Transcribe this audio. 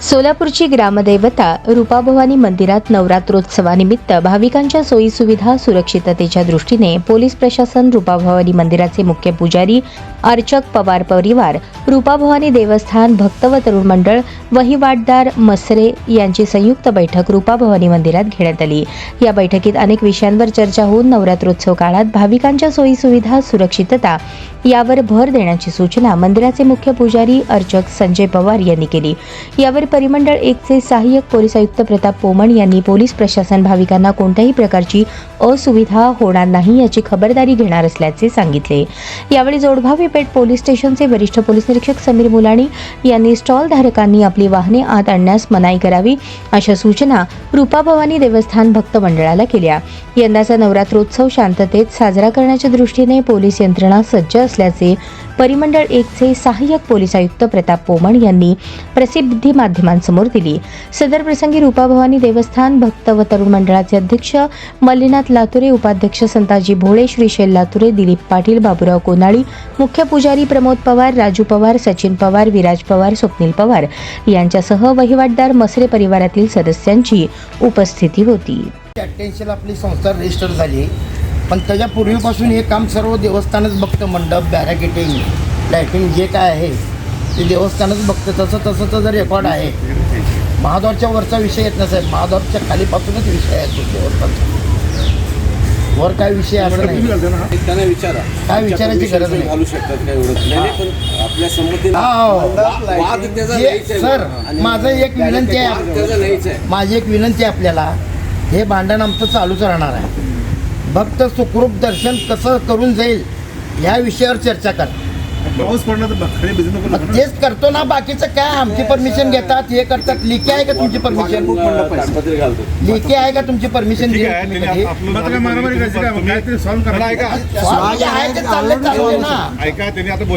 सोलापूरची ग्रामदैवता रूपाभवानी मंदिरात नवरात्रोत्सवानिमित्त भाविकांच्या सोयीसुविधा सुरक्षिततेच्या दृष्टीने पोलीस प्रशासन रूपाभवानी मंदिराचे मुख्य पुजारी अर्चक पवार परिवार रूपाभवानी देवस्थान भक्त व तरुण मंडळ वहिवाटदार मसरे यांची संयुक्त बैठक रूपाभवानी मंदिरात घेण्यात आली. या बैठकीत अनेक विषयांवर चर्चा होऊन नवरात्रोत्सव काळात भाविकांच्या सोयीसुविधा सुरक्षितता यावर भर देण्याची सूचना मंदिराचे मुख्य पुजारी अर्चक संजय पवार यांनी केली. यावर परिमंडळ एकचे सहाय्यक पोलीस आयुक्त प्रताप पोमण यांनी पोलीस प्रशासन भाविकांना कोणत्याही प्रकारची असुविधा होणार नाही याची खबरदारी घेणार असल्याचे सांगितले. यावेळी जोडभावी पेठ पोलीस स्टेशनचे वरिष्ठ पोलीस निरीक्षक समीर मुलाणी यांनी स्टॉल धारकांनी आपली वाहने आत आणण्यास मनाई करावी अशा सूचना रूपाभवानी देवस्थान भक्त मंडळाला केल्या. यंदाचा नवरात्रोत्सव शांततेत साजरा करण्याच्या दृष्टीने पोलीस यंत्रणा सज्ज असल्याचे परिमंडळ एकचे सहाय्यक पोलीस आयुक्त प्रताप पोमण यांनी प्रसिद्धी माध्यमांसमोर दिली. सदर प्रसंगी रूपाभवानी देवस्थान भक्त व तरुण मंडळाचे अध्यक्ष मल्लीनाथ लातुरे उपाध्यक्ष संताजी भोळे श्रीशैल लातुरे दिलीप पाटील बाबुराव कोनाळी मुख्य पुजारी प्रमोद पवार राजू पवार सचिन पवार विराज पवार स्वप्नील पवार यांच्यासह वहिवाटदार मसरे परिवारातील सदस्यांची उपस्थिती होती. अठ्ठ्याऐंशीला आपली संस्था रजिस्टर झाली. पण त्याच्या पूर्वीपासून हे काम सर्व देवस्थानच बघतं मंडप बॅराकेटिंग लायटिंग जे काय आहे ते देवस्थानच बघतं. तसं तसं तर रेकॉर्ड आहे. महाद्वारच्या वरचा विषय येत नसेल. महाद्वारच्या खालीपासूनच विषय आहे तो देवस्थानचा वर काय विषय असं नाही. त्यांना विचारा. काय विचारायची गरज नाही. घालू शकतात काय एवढं? नाही नाही, पण आपल्या संमतीनं हा, हो. सर आणि माझं एक विनंती आहे. माझी एक विनंती आहे आपल्याला. हे भांडण आमचं चालूच राहणार आहे. भक्त सुखरूप दर्शन कसं करून जाईल ह्या विषयावर चर्चा कर पाऊस तर तेच करतो ना बाकीचं काय आमची परमिशन घेतात हे करतात लिखी आहे का तुमची परमिशन लिखी आहे का तुमची परमिशन मारामारी करायची का काय ते सॉल्व्ह करा ऐका चाललंय ना ऐका त्यांनी आता बोलले